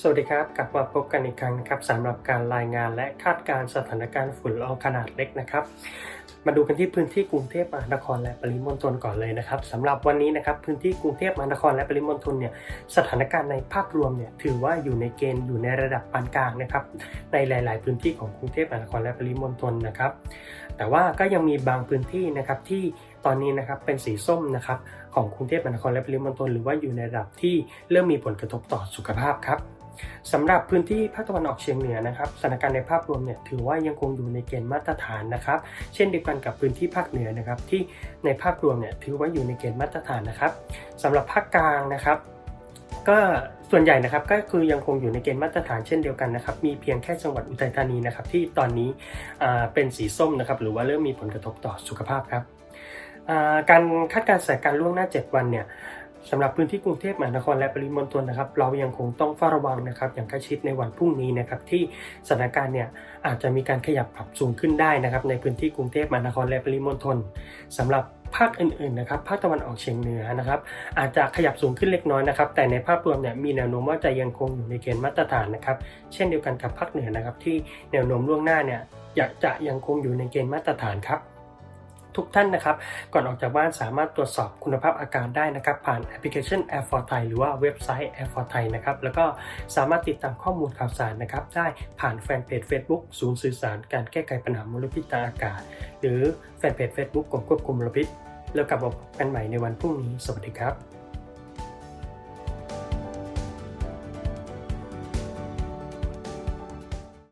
สวัสดีครับกลับมาพบกันอีกครั้งนะครับสำหรับการรายงานและคาดการณ์สถานการณ์ฝุ่นละอองขนาดเล็กนะครับ มาดูกันที่พื้นที่กรุงเทพมหานครและปริมณฑลก่อนเลยนะครับสำหรับวันนี้นะครับพื้นที่กรุงเทพมหานครและปริมณฑลเนี่ยสถานการณ์ในภาพรวมเนี่ยถือว่าอยู่ในเกณฑ์อยู่ในระดับปานกลางนะครับในหลาย ๆ พื้นที่ของกรุงเทพมหานครและปริมณฑลนะครับ แต่ว่าก็ยังมีบางพื้นที่นะครับที่ตอนนี้นะครับเป็นสีส้มนะครับของกรุงเทพมหานครและปริมณฑลหรือว่าอยู่ในระดับที่เริ่มมีผลกระทบต่อสุขภาพครับ สำหรับพื้นที่ภาคตะวันออกเฉียงเหนือนะครับสถานการณ์ในภาพรวมเนี่ยถือว่ายังคงอยู่ในเกณฑ์มาตรฐานนะครับ เช่นเดียวกันกับพื้นที่ภาคเหนือนะครับ ที่ในภาพรวมเนี่ยถือว่าอยู่ในเกณฑ์มาตรฐานนะครับสำหรับภาคกลางนะครับก็ส่วนใหญ่นะครับก็คือยังคงอยู่ในเกณฑ์มาตรฐานเช่นเดียวกันนะครับ มีเพียงแค่จังหวัดอุทัยธานีนะครับ ที่ตอนนี้เป็นสีส้มนะครับหรือว่าเริ่มมีผลกระทบต่อสุขภาพครับการคาดการณ์สถานการณ์ล่วงหน้า 7 วันเนี่ย สำหรับพื้นที่กรุงเทพมหานครและปริมณฑลนะครับ เรายังคงต้องเฝ้าระวังนะครับ อย่างใกล้ชิดในวันพรุ่งนี้นะครับ ที่สถานการณ์เนี่ยอาจจะมีการขยับปรับสูงขึ้นได้นะครับ ในพื้นที่กรุงเทพมหานครและปริมณฑลสำหรับภาคอื่นๆนะครับภาคตะวันออกเฉียงเหนือนะครับ อาจจะขยับสูงขึ้นเล็กน้อยนะครับ แต่ในภาพรวมเนี่ยมีแนวโน้มว่าจะยังคงอยู่ในเกณฑ์มาตรฐานนะครับ เช่นเดียวกันกับภาคเหนือนะครับ ที่แนวโน้มล่วงหน้าเนี่ยอยากจะยังคงอยู่ในเกณฑ์มาตรฐานครับ ทุกท่านนะครับ ก่อนออกจากบ้านสามารถตรวจสอบคุณภาพอากาศได้นะครับ ผ่านแอปพลิเคชัน Air for Thai หรือว่าเว็บไซต์ Air for Thai นะครับแล้วก็สามารถติดตามข้อมูลข่าวสารนะครับได้ผ่านแฟนเพจ Facebook ศูนย์สื่อสาร การแก้ไขปัญหามลพิษทางอากาศ หรือแฟนเพจ Facebook กรมควบคุมมลพิษ แล้วกลับมาพบกันใหม่ในวันพรุ่งนี้สวัสดีครับ